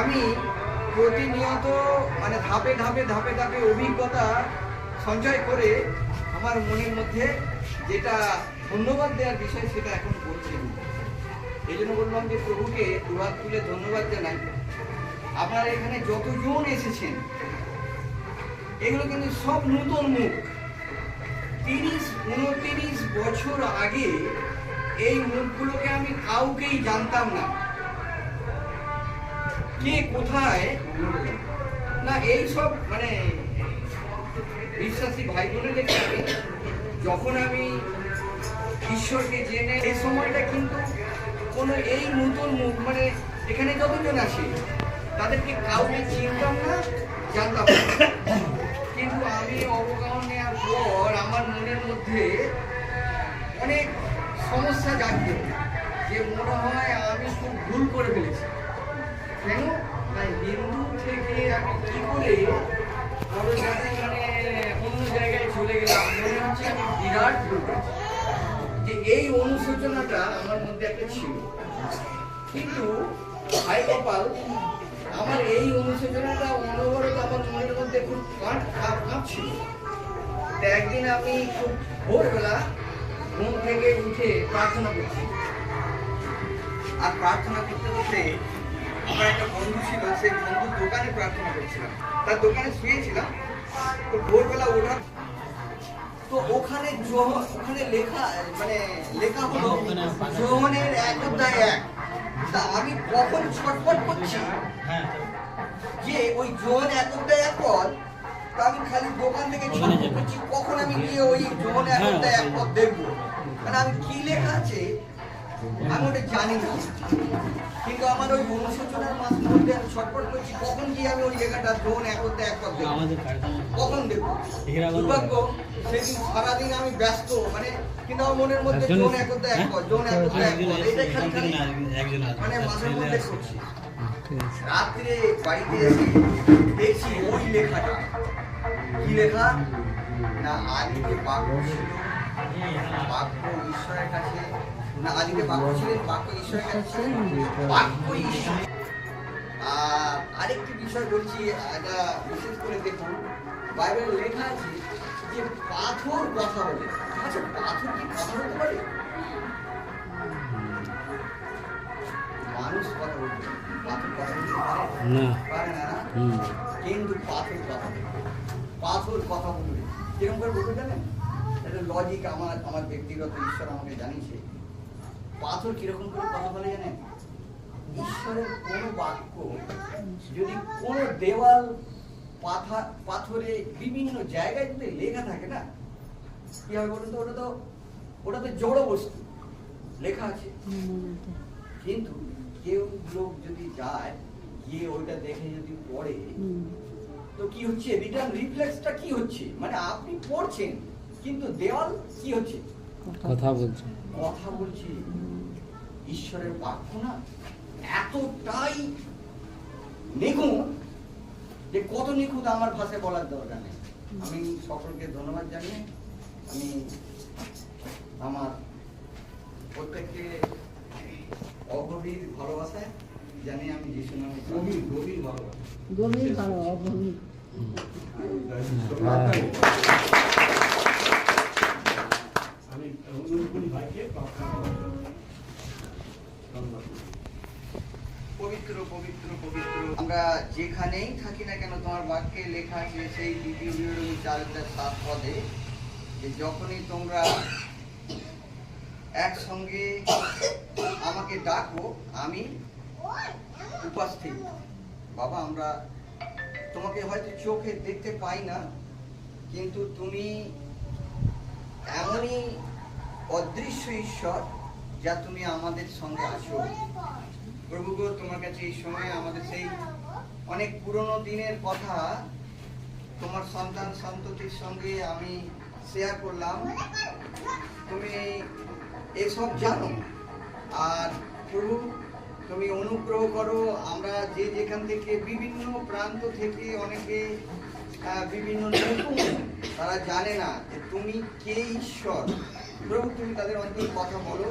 আমি প্রতিনিয়ত মানে ধাপে ধাপে ধাপে ধাপে অভিজ্ঞতা সঞ্চয় করে আমার মনের মধ্যে যেটা ধন্যবাদ দেওয়ার বিষয় সেটা এখন আমি। এই জন্য বললাম যে প্রভুকে দুহাত তুলে ধন্যবাদ জানাই আপনারা এখানে যতজন এসেছেন, এগুলো কিন্তু সব নতুন মুখ তিরিশ, উনতিরিশ বছর আগে এই মুখগুলোকে আমি কাউকেই জানতাম না। কে কোথায়? না, এই সব মানে বিশ্বাসী ভাই বোনেদেরকে আমি যখন আমি ঈশ্বরকে জেনে এই সময়টা কিন্তু কোনো এই নতুন মুখ মানে এখানে যতজন আসে, তাদেরকে কাউকে চিনতাম না, জানতাম কিন্তু আমি অবগাহন নেওয়ার পর আমার মনের মধ্যে অনেক সমস্যা জাগবে। যে মনে হয় আমি খুব ভুল করে ফেলেছি। কেন? না হিন্দু থেকে আমি কি করে মানে অন্য জায়গায় চলে গেলাম? যে এই অনুশোচনাটা আমার মধ্যে একটা ছিল। কিন্তু হাই কপাল আমার এই অনুশোচনাটা অনবরত আমার মনের মধ্যে খুব কাঁপ কাঁপছিল তো একদিন আমি খুব ভোরবেলা থেকে উঠে প্রার্থনা করছি। আর প্রার্থনা করতে করতে আমার একটা বন্ধু ছিল সেই বন্ধুর দোকানে প্রার্থনা করছিলাম। তার দোকানে শুয়েছিলাম। তো ভোরবেলা ওঠার তো ওখানে ওখানে লেখা মানে লেখা হলো জোহনের এক অধ্যায় এক। তা আমি কখন ছটফট করছি? যে ওই জোহন এক অধ্যায় এক পদ তা আমি খালি দোকান থেকে ছটফট করছি কখন আমি গিয়ে ওই জোহন এক অধ্যায় এক পদ দেখব? মানে আমি কি লেখা আছে আমি ওটা জানি না। কিন্তু আমার ওই অনুশোচনার মাস মধ্যে আমি ছটফট করছি কখন গিয়ে আমি ওই লেখাটা জোহন এক অধ্যায় এক কার্যক্রম কখন দেখব দুর্ভাগ্য সেদিন সারাদিন আমি ব্যস্ত মানে কিন্তু আমার মনের মধ্যে একজন- জোন একতা এক পদ, জোন একতা এক পদ, এটাই খালি খালি মানে মধ্যে করছি। রাত্রে বাড়িতে এসে দেখছি ওই লেখাটা। কি লেখা? না বাক্য ছিল। বাক্য ঈশ্বরের কাছে না আদিতে বাক্য ছিলেন বাক্য ঈশ্বরের কাছে ছিলেন। বাক্য ঈশ্বর। আর আরেকটি বিষয় বলছি এটা বিশেষ করে দেখুন বাইবেলে লেখা আছে যে পাথর কথা বলে। আচ্ছা পাথর কি কথা বলতে পারে? মানুষ কথা বলতে পাথর কথা বলতে পারে? না। কিন্তু পাথর কথা বলবে পাথর কথা বলবে কীরকম করে বলবে জানেন এটা লজিক আমার আমার ব্যক্তিগত ঈশ্বর আমাকে জানিয়েছে। পাথর কীরকম করে কথা বলে জানেন? ঈশ্বরের কোন বাক্য, যদি কোন দেওয়াল, পাথা, পাথরে বিভিন্ন জায়গায় যদি লেখা থাকে না, কি হবে বলুন তো? ওটা তো ওটা তো জড় বস্তু। লেখা আছে। কিন্তু কেউ লোক যদি যায়, গিয়ে ওইটা দেখে যদি পড়ে, তো কি হচ্ছে? রিটার্ন রিফ্লেক্সটা কি হচ্ছে? মানে আপনি পড়ছেন। কিন্তু দেওয়াল কি হচ্ছে? কথা বলছে। কথা বলছি। ঈশ্বরের বাক্য না এতটাই নিখুঁত যে কত নিখুঁত আমার ভাষায় বলার দরকার নেই। আমি সকলকে ধন্যবাদ জানিয়ে আমি আমার প্রত্যেককে অগভীর ভালোবাসায় জানি আমি যিশু নামে গভীর গভীর ভালোবাসা। গভীর ভালো অগভীর আমি অনুরোধ করি ভাইকে প্রার্থনা করার জন্য। ধন্যবাদ। আমরা যেখানেই থাকি না কেন, তোমার বাক্যে লেখা আছে সেই দ্বিতীয় বিবরণী চার সাত পদে যে যখনই তোমরা একসঙ্গে আমাকে ডাকো, আমি উপস্থিত। বাবা, আমরা তোমাকে হয়তো চোখে দেখতে পাই না, কিন্তু তুমি এমনই অদৃশ্য ঈশ্বর যা তুমি আমাদের সঙ্গে আছো। প্রভু তোমার কাছে এই সময় আমাদের সেই অনেক পুরনো দিনের কথা তোমার সন্তান সন্ততির সঙ্গে আমি শেয়ার করলাম। তুমি এসব জানো। আর প্রভু, তুমি অনুগ্রহ করো, আমরা যে যেখান থেকে বিভিন্ন প্রান্ত থেকে অনেকে বিভিন্ন নতুন, তারা জানে না যে তুমি কে ঈশ্বর। প্রভু তুমি তাদের অন্তর কথা বলো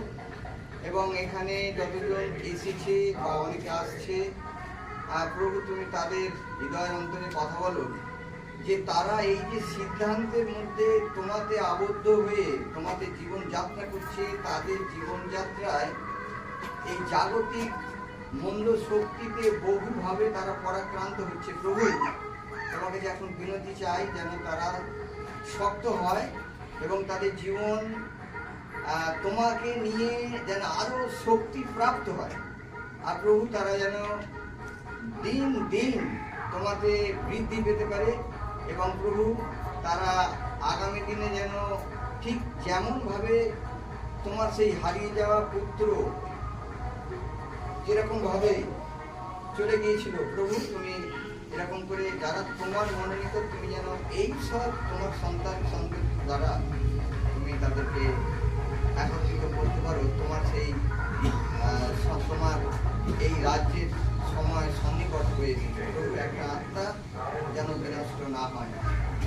এবং এখানে যতজন এসেছে বা অনেকে আসছে প্রভু তুমি তাদের হৃদয় অন্তরে কথা বলো যে তারা এই যে সিদ্ধান্তের মধ্যে তোমাতে আবদ্ধ হয়ে তোমাতে জীবনযাত্রা করছে, তাদের জীবনযাত্রায় এই জাগতিক মন্দ শক্তিতে বহুভাবে তারা পরাক্রান্ত হচ্ছে। প্রভু, তোমাকে যে এখন বিনতি চাই যেন তারা শক্ত হয় এবং তাদের জীবন তোমাকে নিয়ে যেন আরও শক্তি প্রাপ্ত হয়। আর প্রভু, তারা যেন দিন দিন তোমাতে বৃদ্ধি পেতে পারে এবং প্রভু, তারা আগামী দিনে যেন ঠিক যেমনভাবে তোমার সেই হারিয়ে যাওয়া পুত্র যেরকম ভাবে চলে গিয়েছিল, প্রভু, তুমি এরকম করে যারা তোমার মনোনীত, তুমি যেন এই সব তোমার সন্তান সন্তান দ্বারা তুমি তাদেরকে একত্রিত করতে পারো, তোমার সেই তোমার এই রাজ্যের সময় সন্নিকট হয়ে প্রভু একটা আত্মা যেন বিনষ্ট না হয়।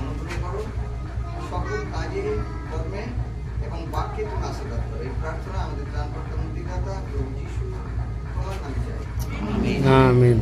অনুগ্রহ করো, সকল কাজে, কর্মে এবং বাক্যে তুমি আশীর্বাদ করো। এই প্রার্থনা আমাদের ত্রাণকর্তা মুক্তিদাতা প্রভু যিশু, তোমার নামে চাই। আমিন।